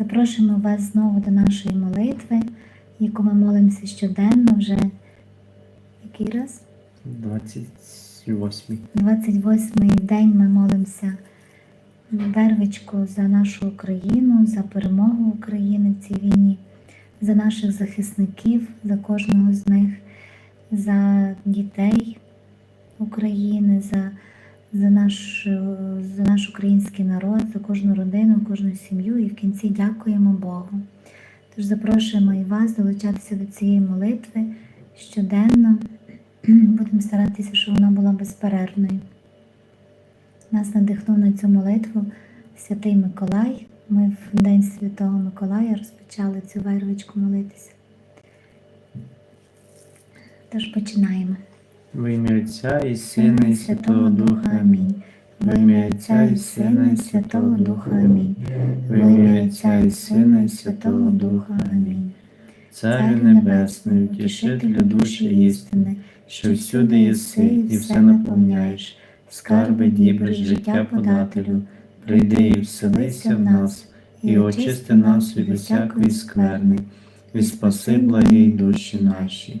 Запрошуємо вас знову до нашої молитви, яку ми молимося щоденно вже який раз? 28. 28-й день ми молимося вервичку за нашу Україну, за перемогу України в цій війні, за наших захисників, за кожного з них, за дітей України, за, за, наш, за наш український народ, за кожну родину, кожну сім'ю і в кінці дякуємо Богу. Тож запрошуємо і вас долучатися до цієї молитви щоденно. Будемо старатися, щоб вона була безперервною. Нас надихнув на цю молитву Святий Миколай. Ми в День Святого Миколая розпочали цю вервичку молитися. Тож починаємо. В ім'я Отця і Сина, і Святого Духа. Амінь. В ім'я Отця і Сина, і Святого Духа. Амінь. В ім'я Отця і Сина, і Святого Духа. Амінь. Царю Небесний, утішителю душі істини, що всюди єси і все наповняєш, скарби дібри життя подателю, прийди і вселися в нас, і очисти нас від усякої скверни, і спаси благі душі наші.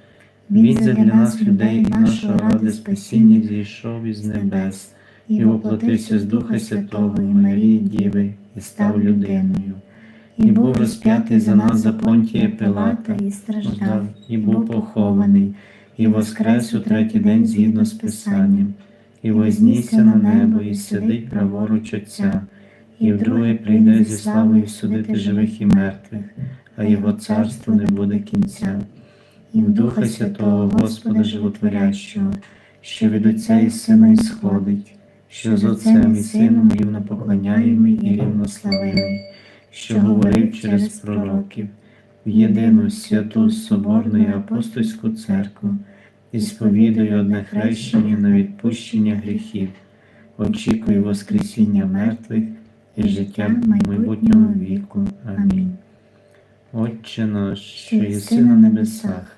Він задля нас, людей, і нашого ради спасіння зійшов із небес, і воплотився з Духа Святого і Марії Діви, і став людиною. І був розп'ятий за нас за понтія Пилата, і страждав, і був похований, і воскрес у третій день згідно з Писанням, і вознісся на небо, і сидить праворуч Отця, і вдруге прийде зі славою судити живих і мертвих, а його царству не буде кінця. І в Духа Святого Господа Животворящого, що від Отця і Сина ісходить, що з Отцем і Сином рівно поклоняємий і рівнославимий, що говорив через пророків, в єдину святу Соборну і апостольську церкву, і сповідую одне хрещення на відпущення гріхів, очікую Воскресіння мертвих і життя майбутнього віку. Амінь. Отче наш, що єси на небесах,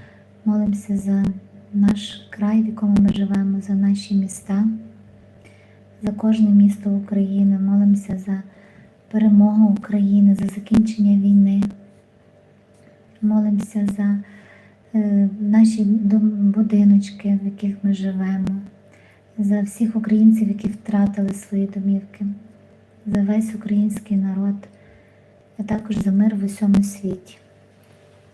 молимося за наш край, в якому ми живемо, за наші міста, за кожне місто України, молимося за перемогу України, за закінчення війни. Молимося за е, наші будиночки, в яких ми живемо, за всіх українців, які втратили свої домівки, за весь український народ, а також за мир в усьому світі.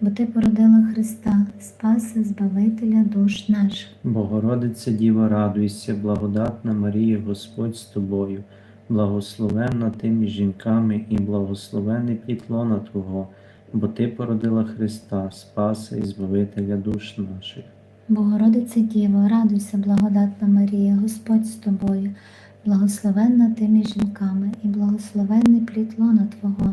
бо ти породила Христа, Спаси, Збавителя душ наших. Богородице Діво, радуйся, благодатна Марія, Господь з тобою, благословенна ти між жінками і благословенний плід лона Твого, бо Ти породила Христа, Спаса і Збавителя душ наших. Богородице Діво, радуйся, благодатна Марія, Господь з тобою, благословенна ти між жінками, і благословенний плід лона Твого,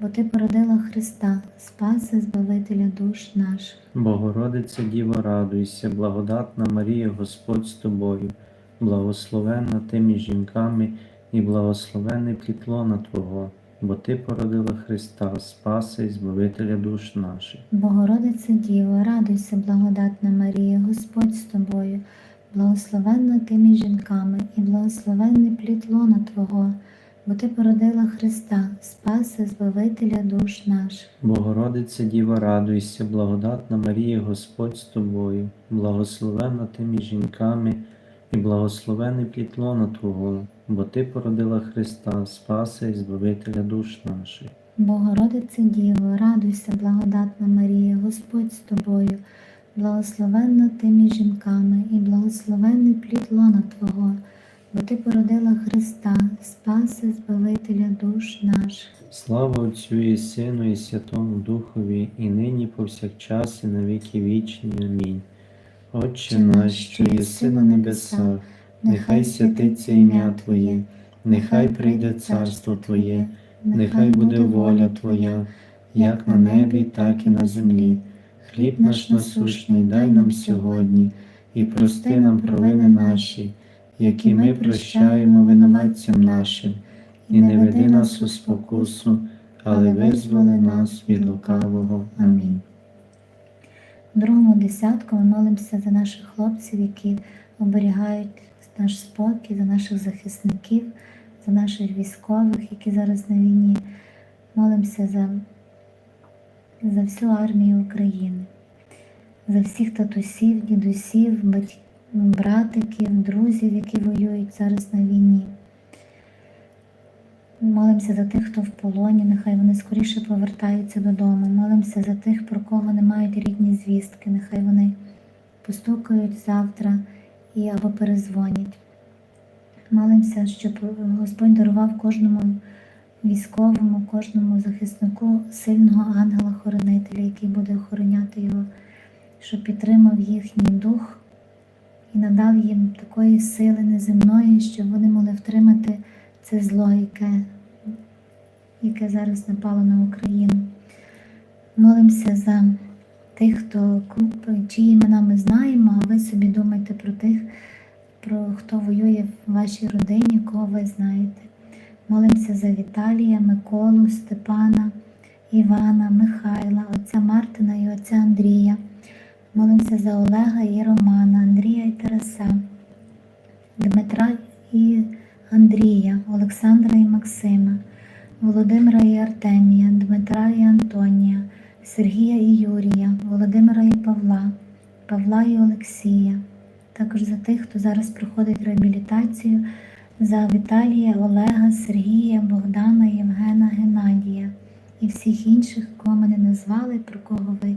бо Ти породила Христа, Спаси Збавителя душ наших. Богородице Діво, радуйся, благодатна Марія, Господь з тобою, благословенна ти між жінками, і благословенний плід лона Твого, бо Ти породила Христа, Спаси і Збавителя душ наших. Богородице Діво, радуйся, благодатна Марія, Господь з тобою, благословенна ти між жінками, і благословенний плід лона Твого, бо Ти породила Христа, Спаси Збавителя душ наших. Богородице Діво, радуйся, благодатна Марія, Господь з тобою, благословенна ти між жінками, і благословений плід лона Твого, бо Ти породила Христа, Спаси і Збавителя душ наших. Богородице Діво, радуйся, благодатна Марія, Господь з тобою, благословенна ти між жінками, і благословенний плід лона Твого, бо Ти породила Христа, Спаси Збавителя душ наших. Слава Отцю і Сину, і Святому Духові, і нині повсякчас, і на віки вічні. Амінь. Отче наш, що єси на небесах, нехай святиться ім'я Твоє, нехай прийде царство Твоє, нехай буде воля Твоя, як на небі, так і на землі. Хліб наш насущний дай нам сьогодні, і прости нам провини наші, які ми прощаємо винуватцям нашим, і не веди нас у спокусу, але визволи нас від лукавого. Амінь. В другому десятку ми молимося за наших хлопців, які оберігають наш спокій, за наших захисників, за наших військових, які зараз на війні. Молимося за, за всю армію України, за всіх татусів, дідусів, батьків, братиків, друзів, які воюють зараз на війні. Молимося за тих, хто в полоні, нехай вони скоріше повертаються додому. Молимося за тих, про кого не мають рідні звістки, нехай вони постукають завтра і або перезвонять. Молимося, щоб Господь дарував кожному військовому, кожному захиснику сильного ангела-хоронителя, який буде охороняти його, щоб підтримав їхній дух і надав їм такої сили неземної, щоб вони могли втримати це зло, яке, яке зараз напало на Україну. Молимося за тих, хто чиї імена ми знаємо, а ви собі думайте про тих, про хто воює в вашій родині, кого ви знаєте. Молимося за Віталія, Миколу, Степана, Івана, Михайла, отця Мартина і отця Андрія. Молимося за Олега і Романа, Андрія і Тараса, Дмитра і Андрія, Олександра і Максима, Володимира і Артемія, Дмитра і Антонія, Сергія і Юрія, Володимира і Павла, Павла і Олексія. Також за тих, хто зараз проходить реабілітацію, за Віталія, Олега, Сергія, Богдана, Євгена, Геннадія і всіх інших, кого ми не назвали, про кого ви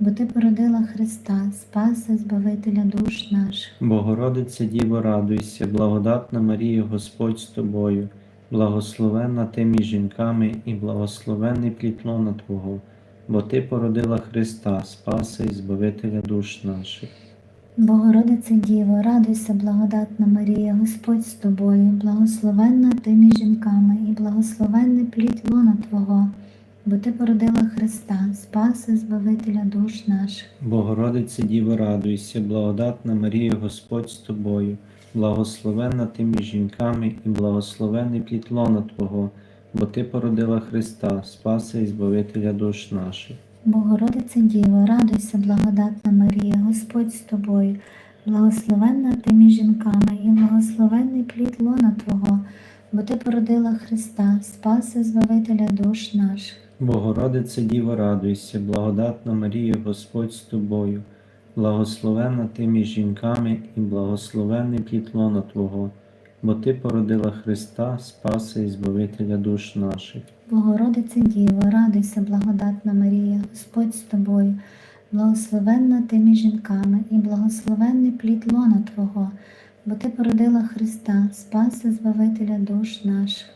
бо Ти породила Христа, Спаси Збавителя душ наших. Богородице Діво, радуйся, благодатна Марія, Господь з тобою, благословенна ти між жінками і благословенний плід лона Твого, бо Ти породила Христа, Спаси і Збавителя душ наших. Богородице Діво, радуйся, благодатна Марія, Господь з тобою, благословенна ти між жінками, і благословенний плід лона Твого, бо Ти породила Христа, Спаси Збавителя душ наших. Богородице Діво, радуйся, благодатна Марія, Господь з тобою, благословенна ти між жінками і благословений плід лона Твого, бо Ти породила Христа, Спаси і Збавителя душ наших. Богородице Діво, радуйся, благодатна Марія, Господь з тобою, благословенна ти між жінками, і благословенний плід лона Твого, бо ти породила Христа, Спаси Збавителя душ наших. Богородице Діво, радуйся, благодатна Марія, Господь з тобою, благословенна ти між жінками і благословенний плід Твого, бо ти породила Христа, Спаса і Збавителя душ наших. Богородице Діво, радуйся, благодатна Марія, Господь з тобою, благословенна ти між жінками, і благословенний плід лона Твого, бо ти породила Христа, Спаси Збавителя душ наших.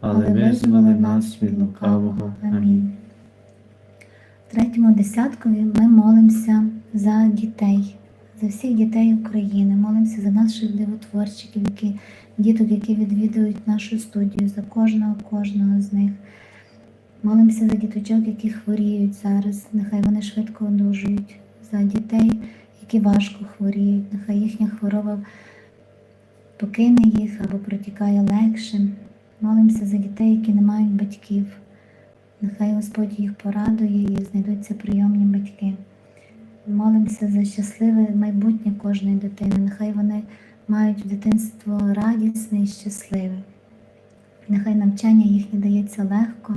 але визволи нас від лукавого. Амінь. В третьому десяткові ми молимося за дітей, за всіх дітей України. Молимося за наших дивотворчиків, які, діток, які відвідують нашу студію, за кожного, кожного з них. Молимося за діточок, які хворіють зараз. Нехай вони швидко одужують, за дітей, які важко хворіють. Нехай їхня хвороба покине їх або протікає легше. Молимося за дітей, які не мають батьків. Нехай Господь їх порадує і знайдуться прийомні батьки. Молимося за щасливе майбутнє кожної дитини. Нехай вони мають дитинство радісне і щасливе. Нехай навчання їхнє дається легко,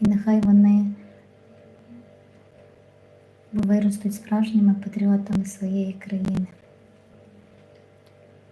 і нехай вони виростуть справжніми патріотами своєї країни.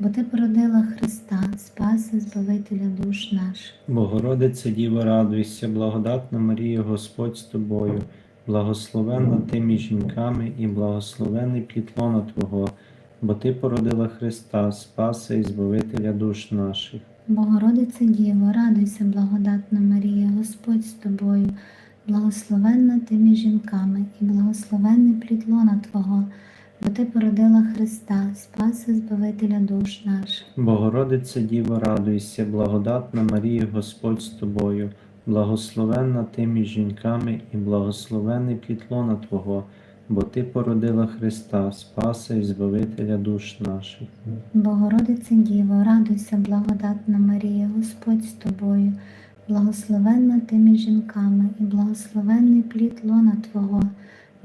бо ти породила Христа, Спаси Збавителя душ наших. Богородице Діво, радуйся, благодатна Марія, Господь з тобою, благословенна ти між жінками і благословенний плід лона Твого, бо ти породила Христа, Спаса і Збавителя душ наших. Богородице Діво, радуйся, благодатна Марія, Господь з тобою, благословенна ти між жінками, і благословенний плід лона Твого, бо ти породила Христа, Спаси Збавителя душ наших. Богородице Діво, радуйся, благодатна Марія, Господь з тобою, благословенна ти між жінками і благословенний плід лона Твого, бо ти породила Христа, Спаса і Збавителя душ наших. Богородице Діво, радуйся, благодатна Марія, Господь з тобою, благословенна ти між жінками, і благословенний плід лона Твого,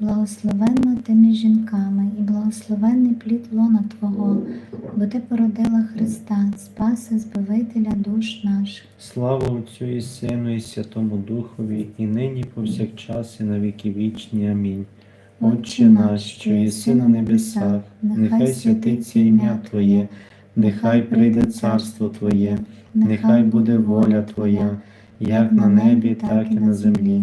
благословенна ти між жінками, і благословенний плід лона Твого, бо ти породила Христа, Спаси Збавителя душ наших. Слава Отцю і Сину, і Святому Духові, і нині, повсякчас, і на віки вічні. Амінь. Отче наш, що єси на небесах, нехай святиться ім'я Твоє, нехай прийде царство Твоє, нехай буде воля Твоя, як на небі, так і на землі.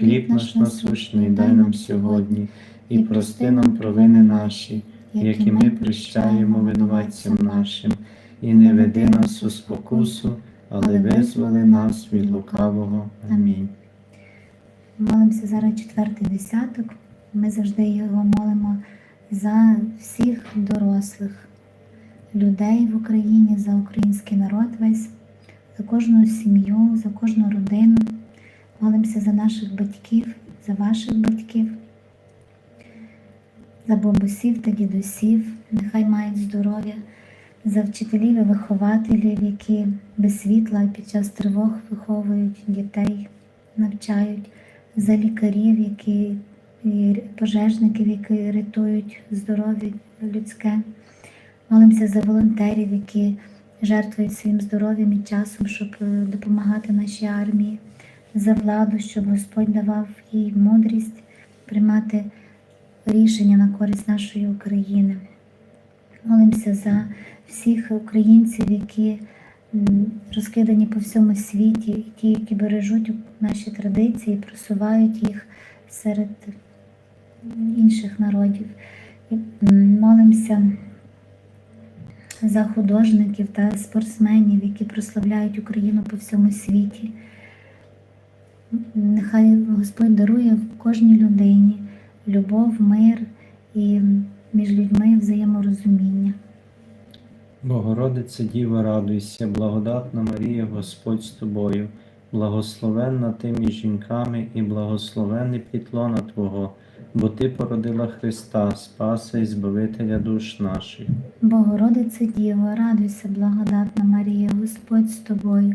Хліб наш насущний дай нам сьогодні, і прости нам провини наші, як і ми прощаємо винуватцям нашим, і не веди нас у спокусу, але визволи нас від лукавого. Амінь. Молимося зараз четвертий десяток. Ми завжди його молимо за всіх дорослих людей в Україні, за український народ весь, за кожну сім'ю, за кожну родину. Молимося за наших батьків, за ваших батьків, за бабусів та дідусів, нехай мають здоров'я, за вчителів і вихователів, які без світла під час тривог виховують дітей, навчають, за лікарів, які і пожежників, які рятують здоров'я людське. Молимося за волонтерів, які жертвують своїм здоров'ям і часом, щоб е, допомагати нашій армії, за владу, щоб Господь давав їй мудрість приймати рішення на користь нашої України. Молимося за всіх українців, які розкидані по всьому світі, ті, які бережуть наші традиції, просувають їх серед інших народів. Молимося за художників та спортсменів, які прославляють Україну по всьому світі. Нехай Господь дарує кожній людині любов, мир і між людьми взаєморозуміння. Богородице Діва, радуйся, благодатна Марія, Господь з тобою, благословенна ти між жінками і благословенний плітлона Твого, бо Ти породила Христа, Спаса і Збавителя душ наших. Богородице Діво, радуйся, благодатна Марія, Господь з тобою,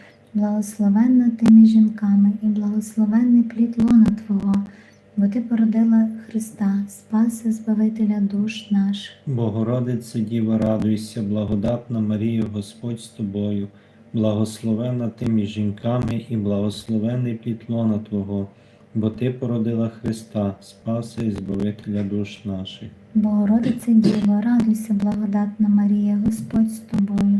благословенна ти між жінками, і благословенний плід лона Твого, бо ти породила Христа, Спаси Збавителя душ наших. Богородице Діво, радуйся, благодатна Марія, Господь з тобою, благословенна ти між жінками і благословений плітлона Твого, бо Ти породила Христа, Спаса і Збавителя душ наших. Богородице Діво, радуйся, благодатна Марія, Господь з тобою,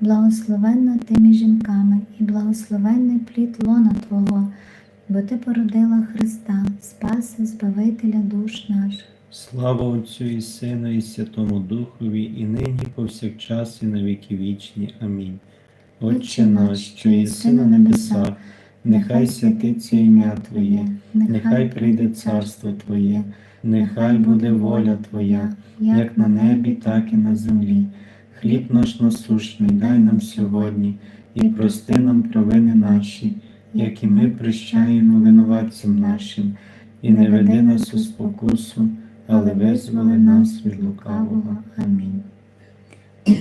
благословенна ти між жінками, і благословенний плід лона Твого, бо ти породила Христа, Спаси Збавителя душ наших. Слава Отцю і Сину, і Святому Духові, і нині, і повсякчас, і на віки вічні. Амінь. Отче наш, що єси на небесах, нехай святиться ім'я Твоє, нехай прийде царство Твоє, нехай буде воля Твоя, як на небі, так і на землі. Хліб наш насущний дай нам сьогодні, і прости нам провини наші, як і ми прощаємо винуватцям нашим, і не веди нас у спокусу, але визволи нас від лукавого. Амінь.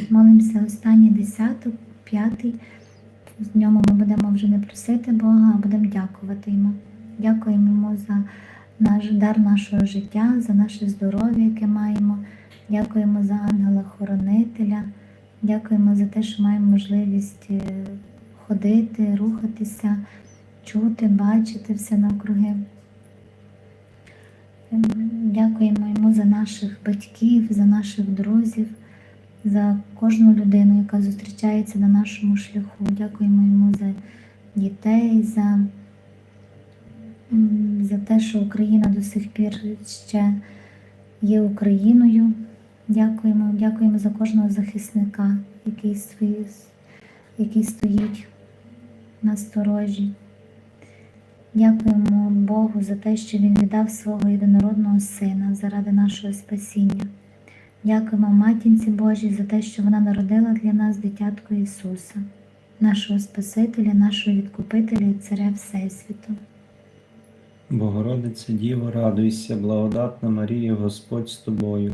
Молимося останній десяток, п'ятий. В ньому ми будемо вже не просити Бога, а будемо дякувати йому. Дякуємо йому за наш дар нашого життя, за наше здоров'я, яке маємо. Дякуємо за ангела-хоронителя. Дякуємо за те, що маємо можливість е, ходити, рухатися, чути, бачити все навкруги. Ем, Дякуємо йому за наших батьків, за наших друзів, за кожну людину, яка зустрічається на нашому шляху. Дякуємо йому за дітей, за, за те, що Україна до сих пір ще є Україною. Дякуємо, дякуємо за кожного захисника, який, свої, який стоїть насторожі. Дякуємо Богу за те, що Він віддав свого єдинородного Сина заради нашого спасіння. Дякуємо Матінці Божій за те, що вона народила для нас дитятко Ісуса, нашого Спасителя, нашого Відкупителя і Царя Всесвіту. Богородице Діво, радуйся, благодатна Марія, Господь з тобою,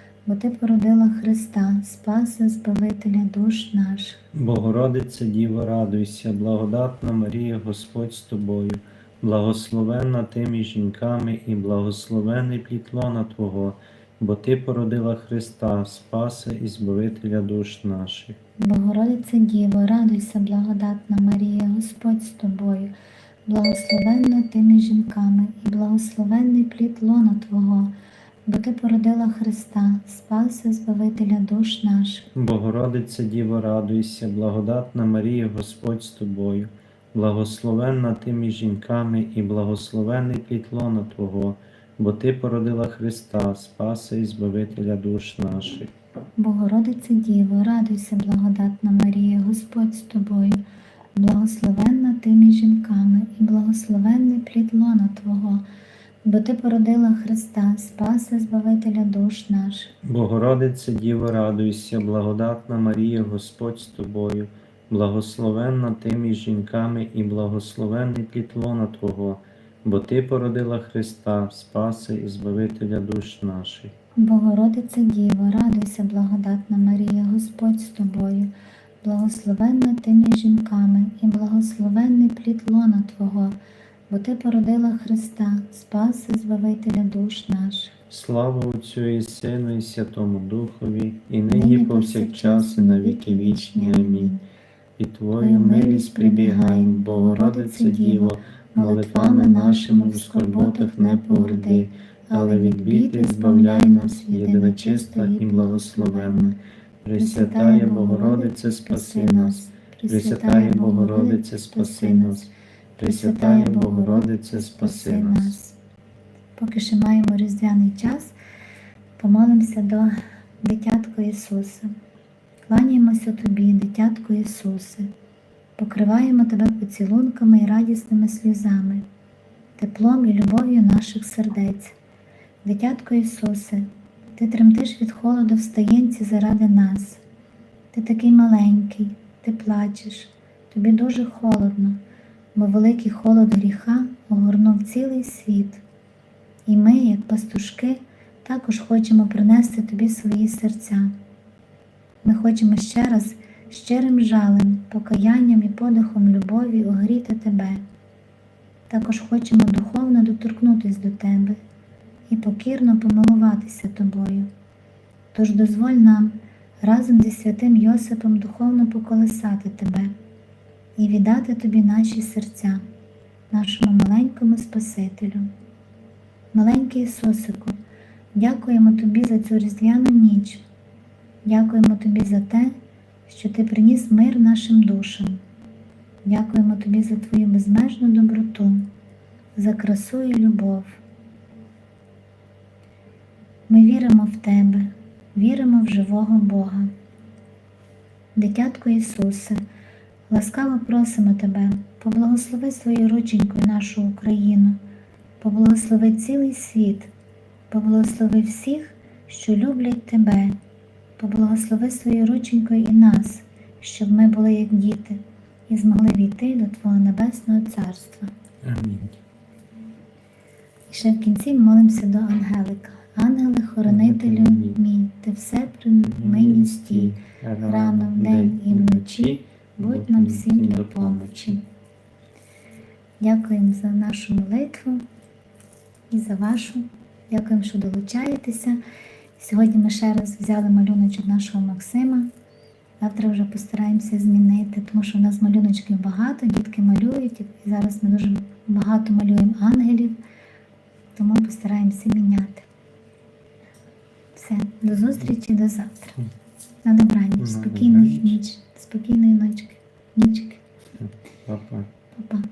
бо Ти породила Христа, Спаса Збавителя душ наших. Богородице Діво, радуйся, благодатна Марія, Господь з тобою, благословенна ти між жінками і благословений плід лона Твого, бо Ти породила Христа, Спаса і Збавителя душ наших. Богородице Діво, радуйся, благодатна Марія, Господь з тобою, благословенна ти між жінками, і благословенний плід лона Твого, бо Ти породила Христа, Спаса Збавителя душ наших. Богородице Діво, радуйся, благодатна Марія, Господь з тобою, благословенна ти між жінками і благословений плід лона Твого, бо Ти породила Христа, Спаса і Збавителя душ наших. Богородице Діво, радуйся, благодатна Марія, Господь з тобою, благословенна ти між жінками, і благословенний плід лона Твого, бо Ти породила Христа, Спаса Збавителя душ наших. Богородице Діво, радуйся, благодатна Марія, Господь з тобою, благословенна ти між жінками і благословенний плід лона Твого, бо Ти породила Христа, Спаса і Збавителя душ наших. Богородице Діво, радуйся, благодатна Марія, Господь з тобою, благословенна ти між жінками, і благословенний плід лона Твого, бо Ти породила Христа, Спаси Збавителя душ наших. Слава Отцю і Сину, і Святому Духові, і нині повсякчас, і на віки вічні. Амінь. І Твою милість прибігаємо, Богородице Діво, молитвами нашими в скорботах не погорди, але від біди збавляй нас, єдина чиста і благословенна. Пресвятая Богородице, спаси нас, Пресвятая Богородице, спаси нас, Пресвятая Богородице, спаси нас. Поки ще маємо різдвяний час, помолимося до дитятка Ісуса. Кланяємося Тобі, дитятко Ісусе, покриваємо Тебе поцілунками і радісними сльозами, теплом і любов'ю наших сердець. Дитятко Ісусе, Ти тремтиш від холоду в стаєнці заради нас. Ти такий маленький, ти плачеш, тобі дуже холодно, бо великий холод гріха огорнув цілий світ. І ми, як пастушки, також хочемо принести тобі свої серця. Ми хочемо ще раз щирим жалем, покаянням і подихом любові огріти тебе. Також хочемо духовно доторкнутись до тебе і покірно помилуватися тобою. Тож дозволь нам разом зі святим Йосипом духовно поколисати тебе і віддати тобі наші серця, нашому маленькому Спасителю. Маленький Ісусику, дякуємо Тобі за цю різдвяну ніч. Дякуємо Тобі за те, що Ти приніс мир нашим душам. Дякуємо Тобі за Твою безмежну доброту, за красу і любов. Ми віримо в Тебе, віримо в живого Бога. Дитятко Ісусе, ласкаво просимо Тебе, поблагослови своєю рученькою нашу Україну, поблагослови цілий світ, поблагослови всіх, що люблять Тебе, поблагослови своєю рученькою і нас, щоб ми були як діти і змогли війти до Твого Небесного Царства. Амінь. І ще в кінці молимося до Ангелика. Ангеле, хоронителю мій, ти все при мені стій, рано вдень і вночі, будь нам всім до помочі. Дякуємо за нашу молитву і за вашу. Дякуємо, що долучаєтеся. Сьогодні ми ще раз взяли малюночок нашого Максима. Завтра вже постараємося змінити, тому що в нас малюночків багато, дітки малюють, і зараз ми дуже багато малюємо ангелів, тому постараємося міняти. Все, до зустрічі до завтра. На добраніч, спокійних ніч, спокійної ночки, нічки. Папа. Па-па.